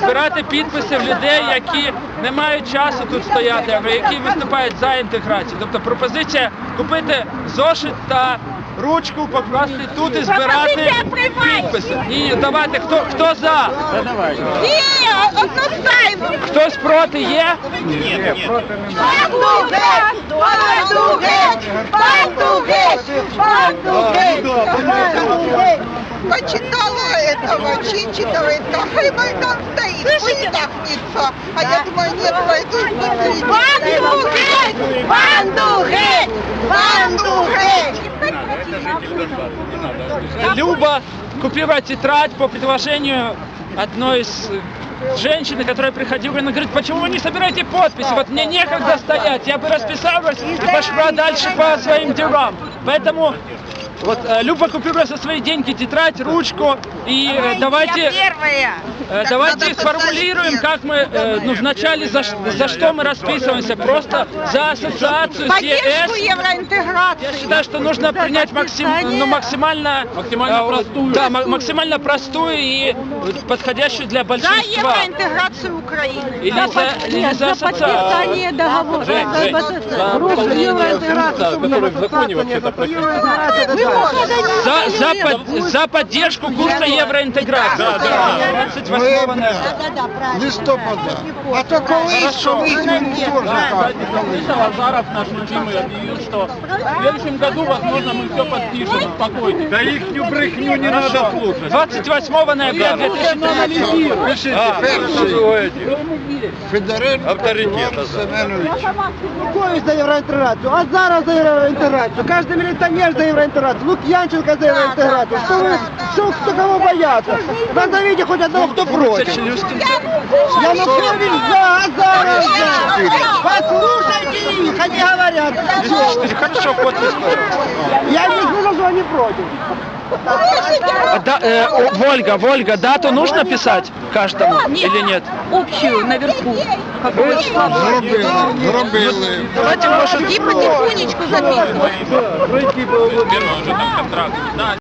збирати підписи в людей, які не мають часу тут стояти, або які виступають за інтеграцію. Тобто пропозиція купити зошит та ручку, покласти тут і збирати підписи. Ні, давайте, хто, хто за? Ні, одностайно. Хтось проти є? Банду геть! Банду геть! Банду геть! Банду геть! Почитала этого Чинчикова, и такой Майдан стоит, выдохнется. А я думаю, нет, пойду смотреть. Банду геть! Банду геть! Банду геть! Люба купила тетрадь по предложению одной из женщины, которая приходила, она говорит, почему вы не собираете подписи? Вот мне некогда стоять, я бы расписалась и пошла дальше по своим делам. Поэтому вот э, Люба купила за свои деньги тетрадь, ручку, и э, давайте... Э, Давайте сформулируем, как мы, э, ну, вначале за, за что мы расписываемся, просто за ассоциацию с Поддержку ЕС. евроинтеграции. Я считаю, что нужно принять максим, ну, максимально, максимально простую. Да, ма- максимально простую и подходящую для За большинства. евроинтеграцию Украины. Или за, или за ассоциацию. договора. Жень, Жень, за выполнение функции, который в законе вообще-то прописан. За, за, под- за поддержку курса евроинтеграции. Да, да. 28 ноября. листопада. А то колись, колись він теж так. Азаров, наш любимый, объявил, что в следующем году, возможно, мы все подпишем, успокойтесь. Да їхню брехню не треба слухати. 28 ноября 2013 года. Пишіть, перший Федоренко Іван Семенович. Янукович за євроінтеграцію, а зараз за євроінтеграцію. Кожен міліціонер за євроінтеграцію, Лук'янченко за євроінтеграцію. Що ви, що хто кого бояться? Назовите хоч одного, хто проти. Янукович за, а зараз за. Послушайте их, они говорят. Хорошо, подпись. Я не сказал, что они против. А да- э, Вольга, Вольга, дату нужно писать каждому или нет? Общую наверху. Зробили, зробили. Давайте, может, И потихонечку записывать. Первый уже там контракт. Да,